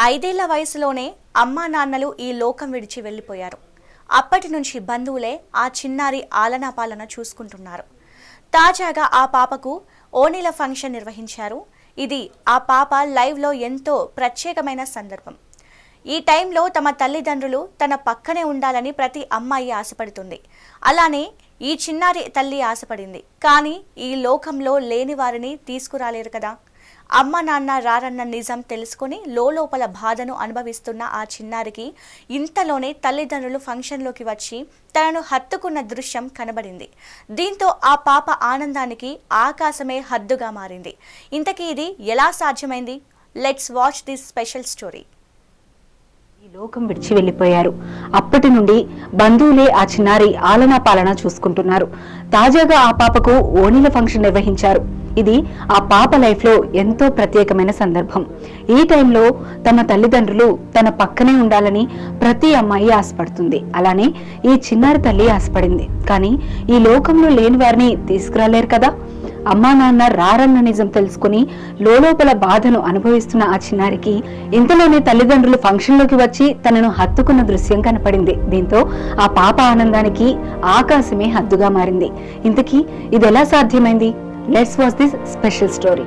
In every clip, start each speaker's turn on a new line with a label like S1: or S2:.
S1: ఐదేళ్ళ వయసులోనే అమ్మా నాన్నలు ఈ లోకం విడిచి వెళ్ళిపోయారు. అప్పటి నుంచి బంధువులే ఆ చిన్నారి ఆలనా పాలన చూసుకుంటున్నారు. తాజాగా ఆ పాపకు ఓనీల ఫంక్షన్ నిర్వహించారు. ఇది ఆ పాప లైవ్లో ఎంతో ప్రత్యేకమైన సందర్భం. ఈ టైంలో తమ తల్లిదండ్రులు తన పక్కనే ఉండాలని ప్రతి అమ్మాయి ఆశపడుతుంది. అలానే ఈ చిన్నారి తల్లి ఆశపడింది. కానీ ఈ లోకంలో లేని వారిని తీసుకురాలేరు కదా. అమ్మ నాన్న రారన్న నిజం తెలుసుకొని లోపల బాధను అనుభవిస్తున్న ఆ చిన్నారికి ఇంతలోనే తల్లిదండ్రులు ఫంక్షన్లోకి వచ్చి తనను హత్తుకున్న దృశ్యం కనబడింది. దీంతో ఆ పాప ఆనందానికి ఆకాశమే హద్దుగా మారింది. ఇంతకీ ఇది ఎలా సాధ్యమైంది? Let's watch this special story
S2: ఈ లోకం విడిచి వెళ్ళిపోయారు అప్పటి నుండి బంధువులే ఆ చిన్నారి ఆలనా పాలన చూసుకుంటున్నారు. తాజాగా ఆ పాపకు ఓణిల ఫంక్షన్ నిర్వహించారు. ఇది ఆ పాప లైఫ్లో ఎంతో ప్రత్యేకమైన సందర్భం. ఈ టైంలో తమ తల్లిదండ్రులు తన పక్కనే ఉండాలని ప్రతి అమ్మాయి ఆశపడుతుంది. అలానే ఈ చిన్నారి తల్లి ఆశపడింది. కానీ ఈ లోకంలో లేని వారిని తీసుకురాలేరు కదా? అమ్మా నాన్న రారన్న నిజం తెలుసుకుని లోపల బాధను అనుభవిస్తున్న ఆ చిన్నారికి ఇంతలోనే తల్లిదండ్రులు ఫంక్షన్లోకి వచ్చి తనను హత్తుకున్న దృశ్యం కనపడింది. దీంతో ఆ పాప ఆనందానికి ఆకాశమే హద్దుగా మారింది. ఇంతకీ ఇది ఎలా సాధ్యమైంది? Let's watch this special story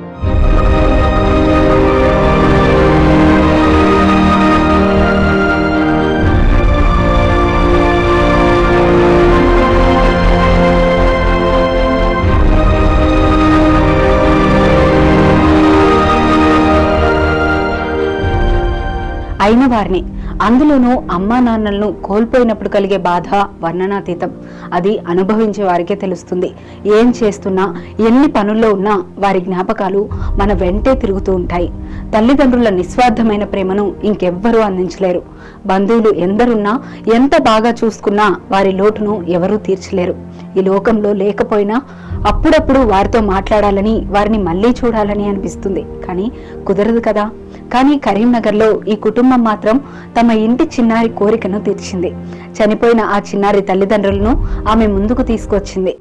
S2: అయిన వారిని. అందులోనూ అమ్మా నాన్నలను కోల్పోయినప్పుడు కలిగే బాధ వర్ణనాతీతం. అది అనుభవించే వారికే తెలుస్తుంది. ఏం చేస్తున్నా ఎన్ని పనుల్లో ఉన్నా వారి జ్ఞాపకాలు మన వెంటే తిరుగుతూ ఉంటాయి. తల్లిదండ్రుల నిస్వార్థమైన ప్రేమను ఇంకెవ్వరూ అందించలేరు. బంధువులు ఎందరున్నా ఎంత బాగా చూసుకున్నా వారి లోటును ఎవరూ తీర్చలేరు. ఈ లోకంలో లేకపోయినా అప్పుడప్పుడు వారితో మాట్లాడాలని వారిని మళ్ళీ చూడాలని అనిపిస్తుంది. కానీ కుదరదు కదా. కానీ కరీంనగర్లో ఈ కుటుంబం మాత్రం తమ ఇంటి చిన్నారి కోరికను తీర్చింది. చనిపోయిన ఆ చిన్నారి తల్లిదండ్రులను ఆమె ముందుకు తీసుకొచ్చింది.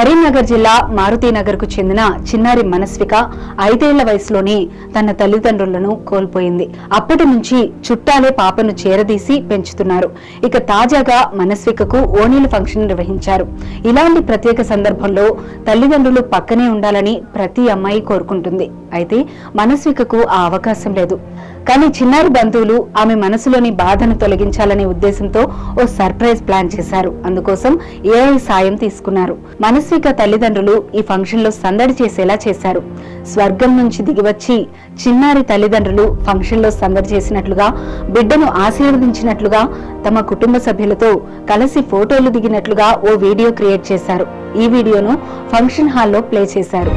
S2: కరీంనగర్ జిల్లా మారుతీనగర్కు చెందిన చిన్నారి మనస్విక ఐదేళ్ళ వయసులోనే తన తల్లిదండ్రులను కోల్పోయింది. అప్పటి నుంచి చుట్టాలే పాపను చేరదీసి పెంచుతున్నారు. ఇక తాజాగా మనస్వికకు ఓణీల ఫంక్షన్ నిర్వహించారు. ఇలాంటి ప్రత్యేక సందర్భంలో తల్లిదండ్రులు పక్కనే ఉండాలని ప్రతి అమ్మాయి కోరుకుంటుంది. అయితే మనస్వికకు ఆ అవకాశం లేదు. కానీ చిన్నారి బంధువులు ఆమె మనసులోని బాధను తొలగించాలనే ఉద్దేశంతో ఓ సర్ప్రైజ్ ప్లాన్ చేశారు. అందుకోసం ఏఐ సాయం తీసుకున్నారు. మనస్విక తల్లిదండ్రులు ఈ ఫంక్షన్లో సందడి చేసేలా చేశారు. స్వర్గం నుంచి దిగివచ్చి చిన్నారి తల్లిదండ్రులు ఫంక్షన్లో సందడి చేసినట్లుగా బిడ్డను ఆశీర్వదించినట్లుగా తమ కుటుంబ సభ్యులతో కలిసి ఫోటోలు దిగినట్లుగా ఓ వీడియో క్రియేట్ చేశారు. ఈ వీడియోను ఫంక్షన్ హాల్లో ప్లే చేశారు.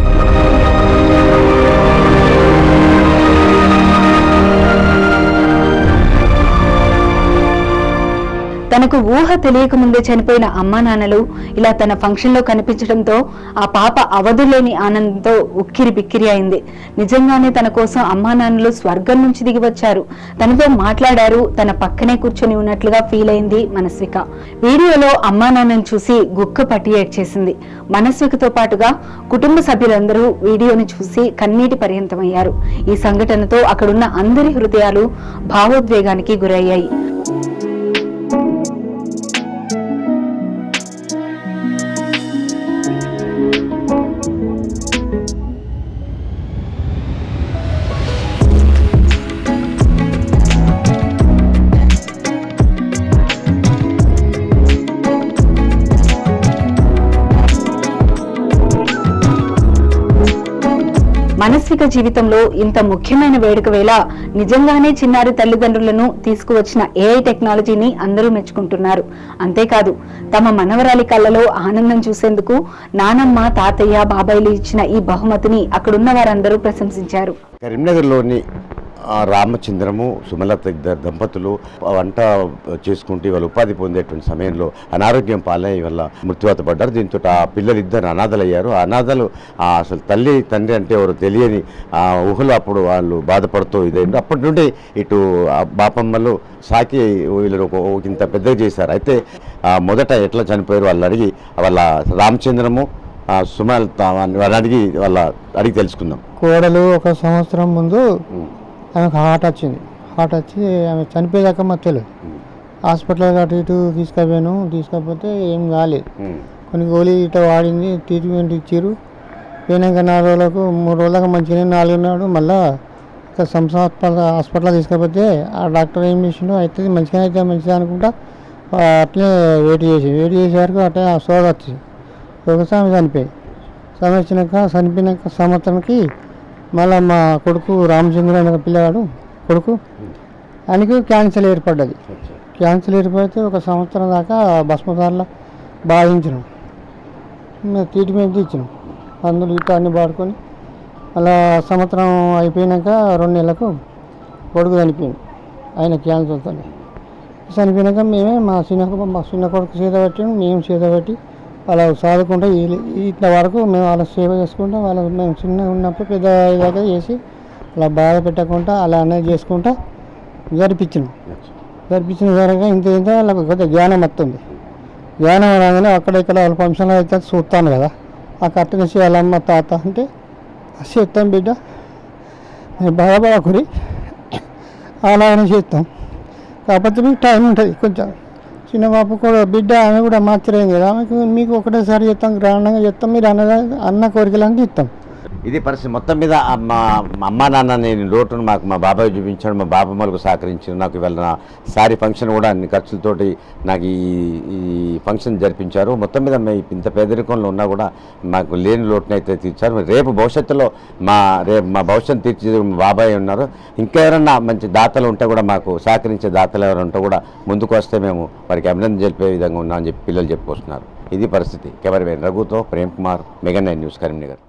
S2: బాగా తెలియకముందే తెలియక ముందే చనిపోయిన అమ్మా నాన్నలు ఇలా తన ఫంక్షన్లో కనిపించడంతో ఆ పాప అవధులేని ఆనందంతో ఉక్కిరి బిక్కిరి అయింది. నిజంగానే తన కోసం అమ్మా నాన్నలు స్వర్గం నుంచి దిగి వచ్చారు. తనతో మాట్లాడారు. తన పక్కనే కూర్చొని ఉన్నట్లుగా ఫీల్ అయింది మనస్విక. వీడియోలో అమ్మా నాన్నను చూసి గుక్క పట్టి ఏడ్చేసింది. మనస్వికతో పాటుగా కుటుంబ సభ్యులందరూ వీడియోని చూసి కన్నీటి పర్యంతమయ్యారు. ఈ సంఘటనతో అక్కడున్న అందరి హృదయాలు భావోద్వేగానికి గురయ్యాయి. మనస్విక జీవితంలో ఇంత ముఖ్యమైన వేడుక వేళ నిజంగానే చిన్నారి తల్లిదండ్రులను తీసుకువచ్చిన ఏఐ టెక్నాలజీని అందరూ మెచ్చుకుంటున్నారు. అంతేకాదు తమ మనవరాలి కళ్ళలో ఆనందం చూసేందుకు నానమ్మ తాతయ్య బాబాయిలు ఇచ్చిన ఈ బహుమతిని అక్కడున్న వారందరూ ప్రశంసించారు.
S3: కరీంనగర్లోని రామచంద్రము సుమలత ఇద్దరు దంపతులు వంట చేసుకుంటూ వాళ్ళ ఉపాధి పొందేటువంటి సమయంలో అనారోగ్యం పాలై వల్ల మృత్యువాత పడ్డారు. దీంతో ఆ పిల్లలు ఇద్దరు అనాథలయ్యారు. ఆ అనాథలు అసలు తల్లి తండ్రి అంటే ఎవరు తెలియని ఆ ఊహలో అప్పుడు వాళ్ళు బాధపడుతూ ఇదైంది. అప్పటి నుండి ఇటు బాపమ్మలు సాకి వీళ్ళని ఇంత పెద్దగా చేశారు. అయితే మొదట ఎట్లా చనిపోయారు వాళ్ళు అడిగి వాళ్ళ రామచంద్రము వాళ్ళని అడిగి వాళ్ళ అడిగి తెలుసుకుందాం.
S4: కోడలు ఒక సంవత్సరం ముందు ఆమెకు హార్ట్ వచ్చింది. హార్ట్ వచ్చి ఆమె చనిపోయేదాకా మాకు తెలియదు హాస్పిటల్ అటు ఇటు తీసుకుపోయాను. తీసుకపోతే ఏం కాలేదు. కొన్ని గోళీ ఇట వాడింది ట్రీట్మెంట్ ఇచ్చారు పోయినాక నాలుగు రోజులకు మూడు రోజులకు మంచిగా నాలుగు నాడు మళ్ళా ఇక సంస్థ హాస్పిటల్ తీసుకపోతే ఆ డాక్టర్ ఏం చేసిండో అవుతుంది మంచిగా అయితే మంచిగా అనుకుంటా అట్లే వెయిట్ చేసి వెయిట్ చేసే వరకు అట్లే ఆ సోద వచ్చింది. ఒకసారి ఆమె చనిపోయి స్వామి వచ్చినాక చనిపోయినాక సంవత్సరానికి మళ్ళీ మా కొడుకు రామచంద్ర అనే పిల్లవాడు కొడుకు. ఆయనకు క్యాన్సర్ ఏర్పడ్డది. క్యాన్సర్ ఏర్పడితే ఒక సంవత్సరం దాకా భస్మదారులో బాధించినాం. ట్రీట్మెంట్ ఇచ్చినాం అందులో అన్ని వాడుకొని అలా సంవత్సరం అయిపోయినాక రెండు నెలలకు కొడుకు చనిపోయింది ఆయన క్యాన్సర్తో చనిపోయినాక మేమే మా చిన్న మా చిన్న కొడుకు చేత పెట్టి మేము చేత పెట్టి అలా సాదుకుంటూ ఇంత వరకు మేము వాళ్ళ సేవ చేసుకుంటూ వాళ్ళ మేము చిన్నగా ఉన్నప్పుడు పెద్ద ఇదాకా చేసి అలా బాధ పెట్టకుండా అలా అనేది చేసుకుంటా జరిపించినాం. జరిపించిన తర్వాత ఇంత ఇంత వాళ్ళకి కొద్దిగా జ్ఞానం వస్తుంది. జ్ఞానం రాగానే అక్కడ ఇక్కడ వాళ్ళ ఫంక్షన్లో అయితే చూస్తాను కదా ఆ కట్టని చేయాలమ్మ తాత అంటే చేస్తాం బిడ్డ మీరు అలా అలాగనే చేస్తాం. కాకపోతే మీకు టైం ఉంటుంది కొంచెం. చిన్న పాప కూడా బిడ్డ ఆమె కూడా మార్చలేం కదా. ఆమెకు మీకు ఒకటేసారి చెప్తాం గ్రాండ్గా చెప్తాం. మీరు అన్న అన్న కోరికలని ఇస్తాం.
S3: ఇది పరిస్థితి. మొత్తం మీద మా అమ్మా నాన్న నేను లోటును మాకు మా బాబాయ్ చూపించాడు మా బాబమ్మలకు సహకరించాడు. నాకు ఇవాళ నా సారీ ఫంక్షన్ కూడా అన్ని ఖర్చులతోటి నాకు ఈ ఈ ఫంక్షన్ జరిపించారు. మొత్తం మీద మేము ఇంత పేదరికంలో ఉన్నా కూడా మాకు లేని లోటునైతే అయితే తీర్చారు. రేపు భవిష్యత్తులో మా రేపు మా భవిష్యత్తు తీర్చి బాబాయ్ ఉన్నారు. ఇంకెవరన్నా మంచి దాతలు ఉంటే కూడా మాకు సహకరించే దాతలు ఎవరు ఉంటే కూడా ముందుకు వస్తే మేము వారికి అభినందన జరిపే విధంగా ఉన్నామని చెప్పి పిల్లలు చెప్పుకొస్తున్నారు. ఇది పరిస్థితి. కెమెరామెన్ రఘుతో ప్రేమ్ కుమార్ మెగన్ నైన్ న్యూస్ కరీంనగర్.